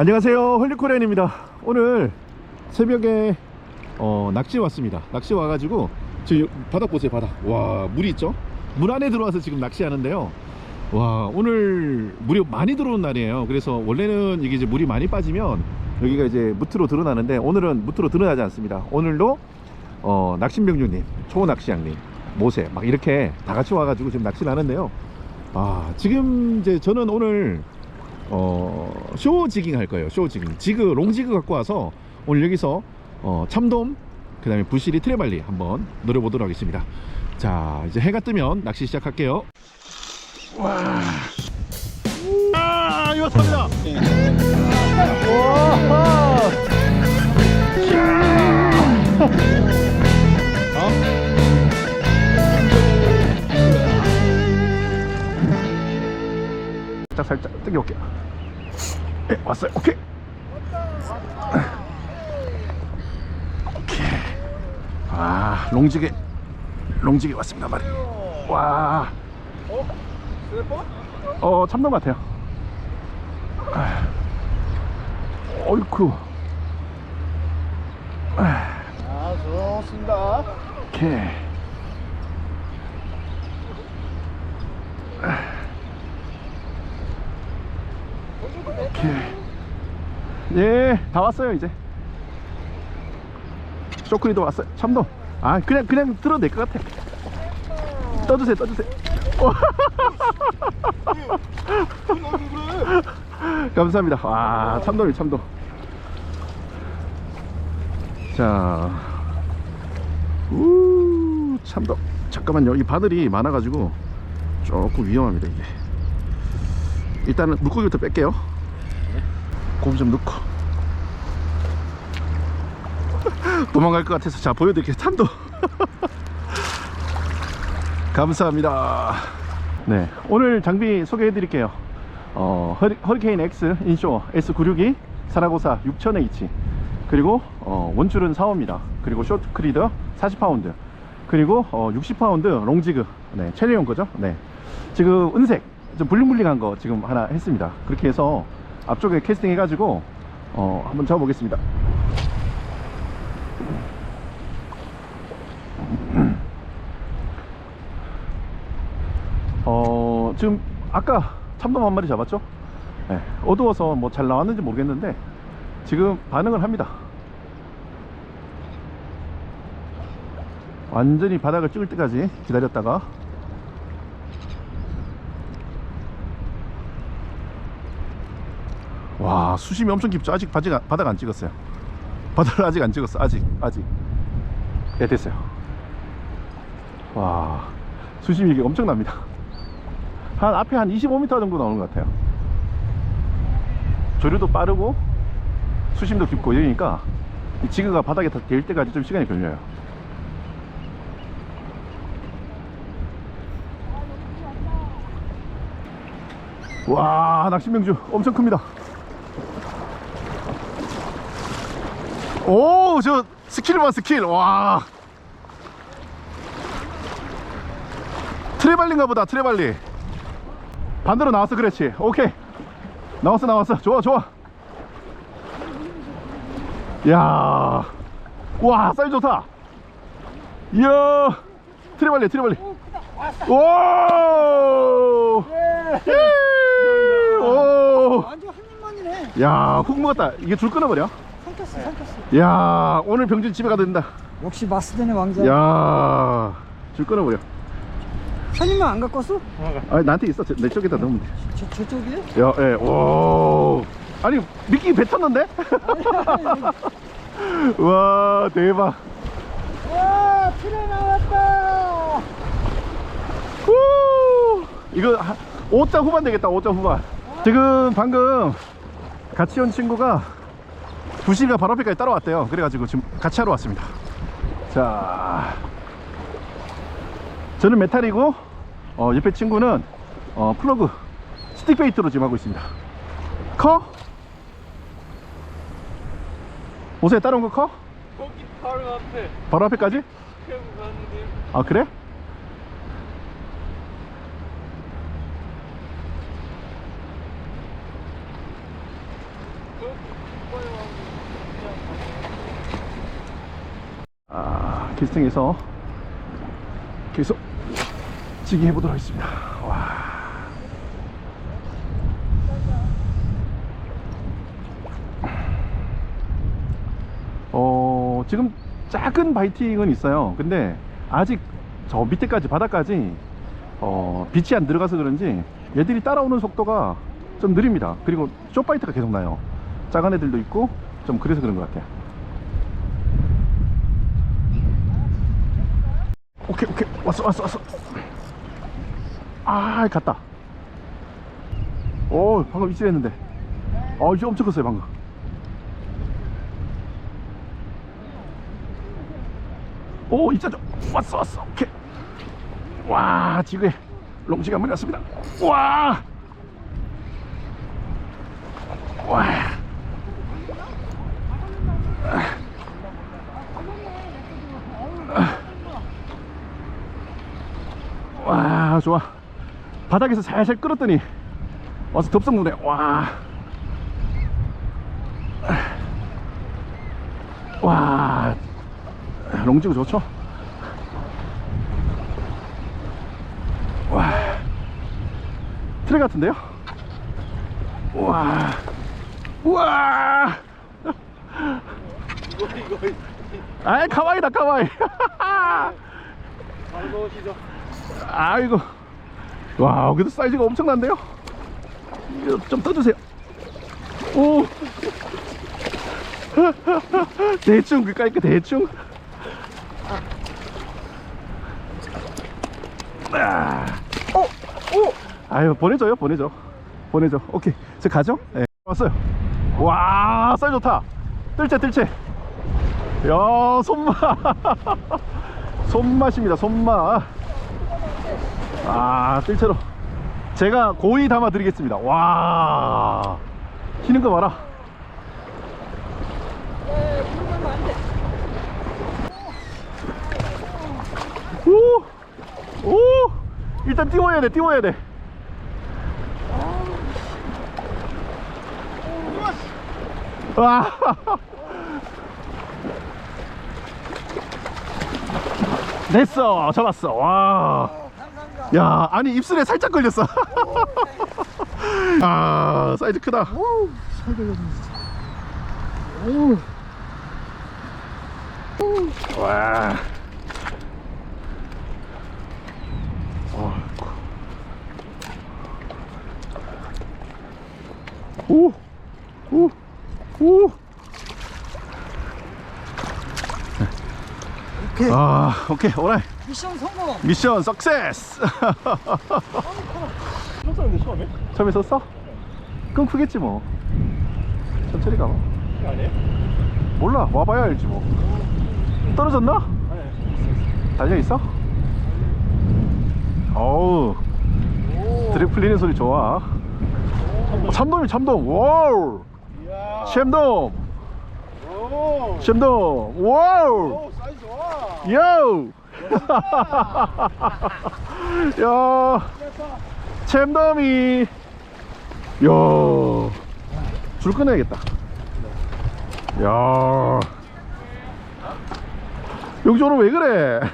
안녕하세요. 홀리코렌입니다. 오늘 새벽에 어, 낚시 왔습니다. 낚시 와가지고 지금 바닥 보세요 바닥. 와 물이 있죠? 물 안에 들어와서 지금 낚시하는데요. 와 오늘 물이 많이 들어온 날이에요. 그래서 원래는 이게 이제 물이 많이 빠지면 여기가 이제 무트로 드러나는데 오늘은 무트로 드러나지 않습니다. 오늘도 어, 낚신병주님 초낚시양님 모세 막 이렇게 다 같이 와가지고 지금 낚시를 하는데요. 아 지금 이제 저는 오늘 어, 쇼 지깅 할 거예요. 쇼 지깅. 지그, 롱 지그 갖고 와서 오늘 여기서 어, 참돔, 그 다음에 부시리 트레발리 한번 노려보도록 하겠습니다. 자, 이제 해가 뜨면 낚시 시작할게요. 와. 아, 이거 탑니다. 와. 살짝 당겨볼게요. 네, 왔어요. 오케이. 오케이. 아, 롱지게, 롱지게 왔습니다, 말이. 와. 어, 참돔 같아요. 아. 어이쿠. 아, 아, 좋습니다. 오케이. 오케이. 예, 다 왔어요 이제. 쇼크리도 왔어요. 참돔. 아, 그냥 그냥 들어도 될 것 같아. 떠주세요, 떠주세요. 어. 감사합니다. 와, 참돔이 참돔. 자, 우 참돔. 잠깐만요. 이 바늘이 많아가지고 조금 위험합니다 이게. 일단은 물고기부터 뺄게요. 곰좀 넣고. 도망갈 것 같아서 자 보여드릴게요. 참돔. 감사합니다. 네, 오늘 장비 소개해 드릴게요. 어, 허리, 허리케인 X 인쇼 S962 사라고사 6000H 그리고 어, 원줄은 4호입니다. 그리고 쇼트 크리더 40파운드 그리고 어, 60파운드 롱지그 네, 첼리온 거죠. 네, 지금 은색 좀 블링블링한 거 지금 하나 했습니다. 그렇게 해서 앞쪽에 캐스팅 해가지고 어, 한번 잡아보겠습니다. 어, 지금 아까 참돔 한 마리 잡았죠? 네, 어두워서 뭐 잘 나왔는지 모르겠는데 지금 반응을 합니다. 완전히 바닥을 찍을 때까지 기다렸다가 와 수심이 엄청 깊죠? 아직 바닥, 안- 바닥 안 찍었어요. 바닥을 아직 안 찍었어. 아직 아직. 네 됐어요. 와 수심이 이게 엄청납니다. 한 앞에 한 25m 정도 나오는 것 같아요. 조류도 빠르고 수심도 깊고 이러니까 이 지그가 바닥에 다 될 때까지 좀 시간이 걸려요. 와 낚시명주 엄청 큽니다 오 저 스킬 봐 스킬. 와. 트레발리인가 보다 트레발리. 반대로 나왔어 그렇지. 오케이. 나왔어 나왔어. 좋아 좋아. 이야. 와 사이즈 좋다. 이야. 트레발리 트레발리. 오! 예! 오! 완전 한 입만이네. 야, 훅 먹었다. 이게 줄 끊어버려. 야, 오늘 병준 집에 가도 된다. 역시 마스덴의 왕자. 야, 줄 끊어버려. 한 입만 안 갖고 왔어? 아니, 나한테 있어. 저- 내 쪽에다 넣으면 돼. 저, 저쪽이에요? 야, 예, 오. 아니, 미끼 뱉었는데? 와, 대박. 와, 트레 나왔다. 후! 이거 5자 후반 되겠다 5자 후반 지금 방금 같이 온 친구가 부시가 바로 앞에까지 따라왔대요 그래가지고 지금 같이 하러 왔습니다 자 저는 메탈이고 어, 옆에 친구는 어, 플러그 스틱 베이트로 지금 하고 있습니다 커? 옷에 따라온 거 커? 거기 바로 앞에 바로 앞에까지? 아 그래? 아, 캐스팅해서 계속 지기 해보도록 하겠습니다. 와. 어, 지금 작은 바이팅은 있어요. 근데 아직 저 밑에까지 바닥까지 어, 빛이 안 들어가서 그런지 얘들이 따라오는 속도가 좀 느립니다. 그리고 쇼파이트가 계속 나요. 작은 애들도 있고 좀 그래서 그런 것 같아요. 오케이 오케이. 왔어 왔어 왔어. 아 갔다. 오 방금 입질했는데. 어 이제 엄청 컸어요 방금. 오 입자죠? 왔어 왔어. 오케이. 와 지금 롱지가 한번 났습니다. 와! 와. 와 좋아. 바닥에서 살살 끌었더니 와서 덥석 누네 와. 와. 롱지고 좋죠? 와. 트레 같은데요? 와. 우와. 이거 이거. 아이 가와이다 가와이. 바로 넣으시죠. 아이고. 와 그래도 사이즈가 엄청난데요? 이거 좀 떠주세요. 오. 대충 그 깔까 대충. 아. 오, 오. 아유 보내줘요 보내줘. 보내줘. 오케이. 저 가죠? 네. 왔어요. 와 사이즈 좋다. 뜰채 뜰채. 야 손맛. 손맛입니다 손맛 아 뜰채로. 제가 고이 담아 드리겠습니다. 와. 튀는 거 봐라. 오! 오! 일단 띄워야 돼 띄워야 돼. 와! 됐어 잡았어. 와 야, 아니 입술에 살짝 걸렸어. 아, 사이즈 크다. 오, 진짜. 오, 와. 오, 오, 오. 오케이. 아, 오케이, 오라이. 미션 성공. 미션 석세스. 쳤었는데 처음에? 처음에 썼어? 그럼 크겠지 뭐. 천천히 가봐. 아니에요? 몰라, 와봐야 알지 뭐. 떨어졌나? 아니. 달려 있어? 어우 드랙 풀리는 소리 좋아 어, 참돔이 참돔 와우. 챔돔 오. 챔돔 와우 오 사이즈 좋아. 요 야, 챔돔이. 야, 줄 끊어야겠다. 야. 용조는 왜 그래?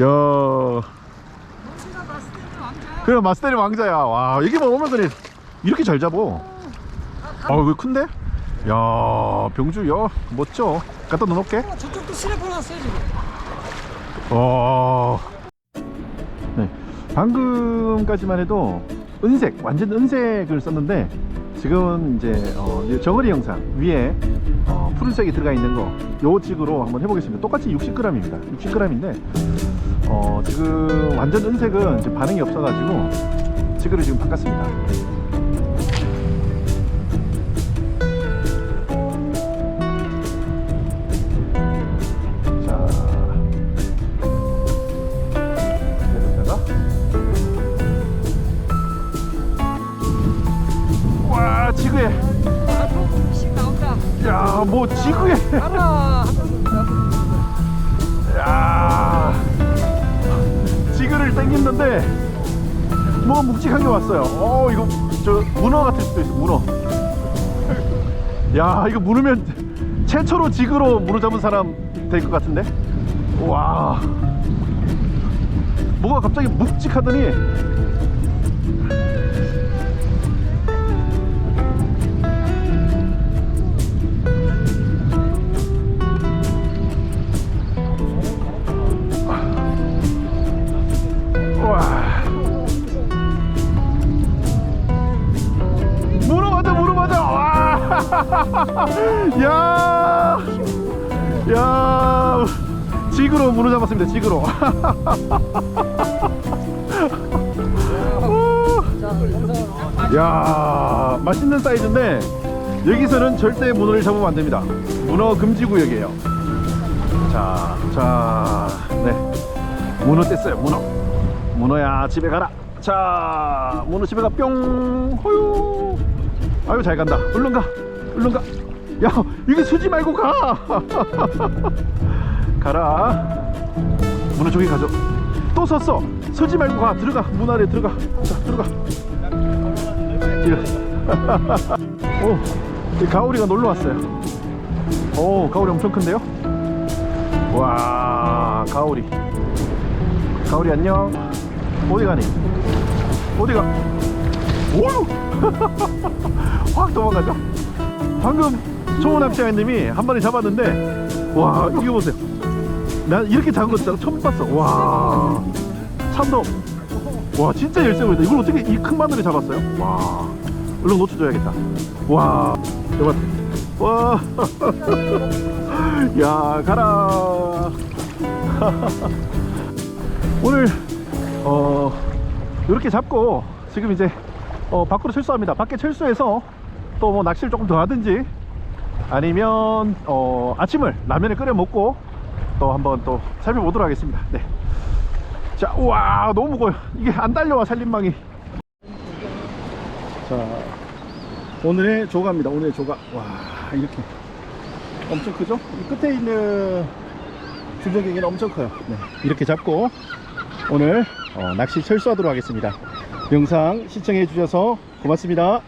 야. 그래 마스터리 왕자야. 와 여기만 오면 그래. 이렇게 잘 잡어. 아 이거 큰데? 야 병주 야 멋져 갖다 넣어놓을게 어, 저쪽도 슬래퍼 났어요 지금. 와. 네. 방금까지만 해도 은색, 완전 은색을 썼는데 지금은 이제 어, 이 정어리 영상 위에 어, 푸른색이 들어가 있는 거, 요 직으로 한번 해보겠습니다. 똑같이 60g입니다. 60g인데 어, 지금 완전 은색은 이제 반응이 없어가지고 지그를 지금 바꿨습니다. 야뭐 지그에 알아. 야 지그를 땡겼는데 뭐가 묵직한 게 왔어요. 어 이거 저 문어 같을 수도 있어 문어. 야 이거 물으면 최초로 지그로 문어 잡은 사람 될 것 같은데. 와. 뭐가 갑자기 묵직하더니 야. 야. 지그로 문어 잡았습니다 지그로. 야 맛있는 사이즈인데 여기서는 절대 문어를 잡으면 안 됩니다. 문어 금지 구역이에요. 자, 자, 네. 문어 뗐어요 문어. 문어야 집에 가라. 자 문어 집에 가뿅 호유. 아유 잘 간다. 얼른 가 얼른 가 야 여기 서지 말고 가 가라 문어 저기 가죠 또 섰어 서지 말고 가 들어가 문 안에 들어가 자 들어가 오, 이 가오리가 놀러 왔어요. 오, 가오리 엄청 큰데요? 와, 가오리. 가오리 안녕. 어디 가니? 어디 가? 오유! 확 도망가죠? 방금 초원 납치아님이 한 마리 잡았는데, 와, 이거 보세요. 난 이렇게 작은 거 진짜 처음 봤어. 와, 참돔. 와, 진짜 열쇠 보인다. 이걸 어떻게 이큰 마늘을 잡았어요? 와. 얼른 놓쳐줘야겠다. 와, 대박. 와, 야, 가라. 오늘, 어, 이렇게 잡고, 지금 이제, 어, 밖으로 철수합니다. 밖에 철수해서 또 뭐 낚시를 조금 더 하든지, 아니면, 어, 아침을 라면을 끓여 먹고, 또 한번 또 살펴보도록 하겠습니다. 네. 자, 우와, 너무 무거워요. 이게 안 달려와, 살림망이. 자 오늘의 조가입니다 오늘의 조가 와 이렇게 엄청 크죠 이 끝에 있는 줄전갱이는 엄청 커요 네, 이렇게 잡고 오늘 어, 낚시 철수하도록 하겠습니다 영상 시청해 주셔서 고맙습니다